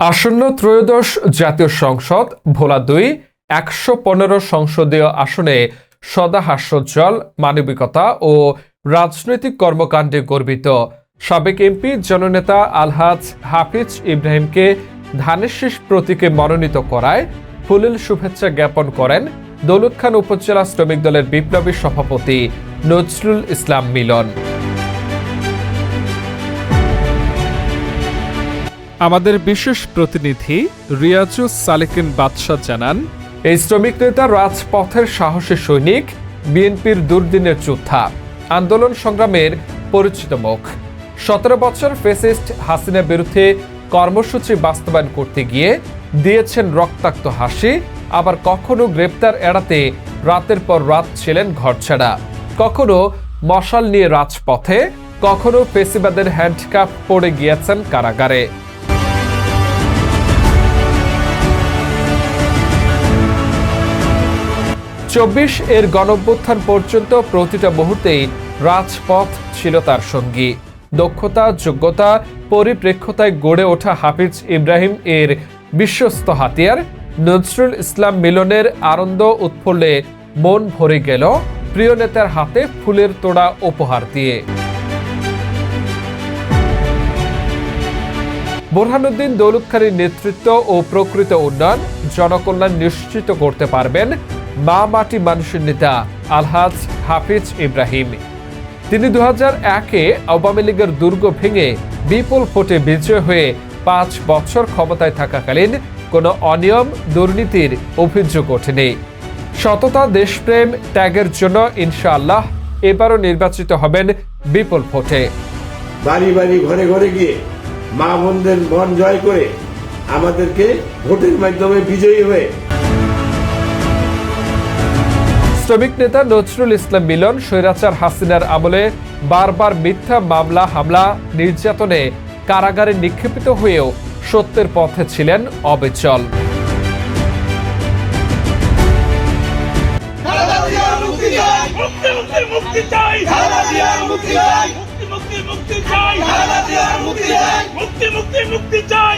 আসন্ন ত্রয়োদশ জাতীয় সংসদ, ভোলা দুই, একশো পনেরো সংসদীয় আসনে সদা হাস্যোজ্জ্বল, মানবিকতা ও রাজনৈতিক কর্মকাণ্ডে গর্বিত। সাবেক এমপি, জননেতা আলহাজ হাফিজ ইব্রাহিমকে ধানের শীষ প্রতীকে মনোনীত করায় ফুলেল শুভেচ্ছা জ্ঞাপন করেন দৌলত খান উপজেলা শ্রমিক দলের বিপ্লবী সভাপতি নজরুল ইসলাম মিলন। আমাদের বিশেষ প্রতিনিধি রিয়াজুস সালেকিন বাদশাহ জানান, এই শ্রমিক নেতা রাজপথের সাহসী সৈনিক, বিএনপির দুর্দিনের যোদ্ধা, আন্দোলন সংগ্রামের পরিচিত মুখ। সতেরো বছর ফেসিস্ট হাসিনার বিরুদ্ধে কর্মসূচি বাস্তবায়ন করতে গিয়ে দিয়েছেন রক্তাক্ত হাসি, আবার কখনো গ্রেপ্তার এড়াতে রাতের পর রাত ছিলেন ঘরছাড়া। কখনো মশাল নিয়ে রাজপথে, কখনো ফেসিবাদের হ্যান্ডকাপ পড়ে গিয়েছেন কারাগারে। চব্বিশ এর গণঅভ্যুত্থান পর্যন্ত প্রতিটা মুহূর্তেই রাজপথ ছিল তার সঙ্গী। দক্ষতা, যোগ্যতা পরিপ্রেক্ষতায় গড়ে ওঠা হাফিজ ইব্রাহিম এর বিশ্বস্ত হাতিয়ার নজরুল ইসলাম মিলনের আনন্দ উৎফুল্লে মন ভরে গেল প্রিয় নেতার হাতে ফুলের তোড়া উপহার দিয়ে। বোরহানুদ্দিন দৌলতখারীর নেতৃত্ব ও প্রকৃত উন্নয়ন জনকল্যাণ নিশ্চিত করতে পারবেন মা মাটি মানুষের নেতা আলহাজ হাফিজ ইব্রাহিম। তিনি দু হাজার একে আওয়ামী লীগের দুর্গ ভেঙে বিপুল ভোটে বিজয় হয়ে পাঁচ বছর ক্ষমতায় থাকাকালীন কোনো অনিয়ম, দুর্নীতির অভিযোগ ওঠেনি। সততা, দেশপ্রেম ত্যাগের জন্য ইনশাআল্লাহ এবারও নির্বাচিত হবেন বিপুল ভোটে। বাড়ি বাড়ি, ঘরে ঘরে গিয়ে মা বোনদের মন জয় করে আমাদেরকে ভোটের মাধ্যমে বিজয়ী হয়ে শ্রমিক নেতা নজরুল ইসলাম মিলন স্বৈরাচার হাসিনার আমলে বারবার মিথ্যা মামলা হামলা নির্যাতনে কারাগারে নিক্ষেপিত হয়েও সত্যের পথে ছিলেন অবিচল। মুক্তি মুক্তি মুক্তি চাই। মুক্তি মুক্তি মুক্তি চাই। মুক্তি মুক্তি মুক্তি চাই।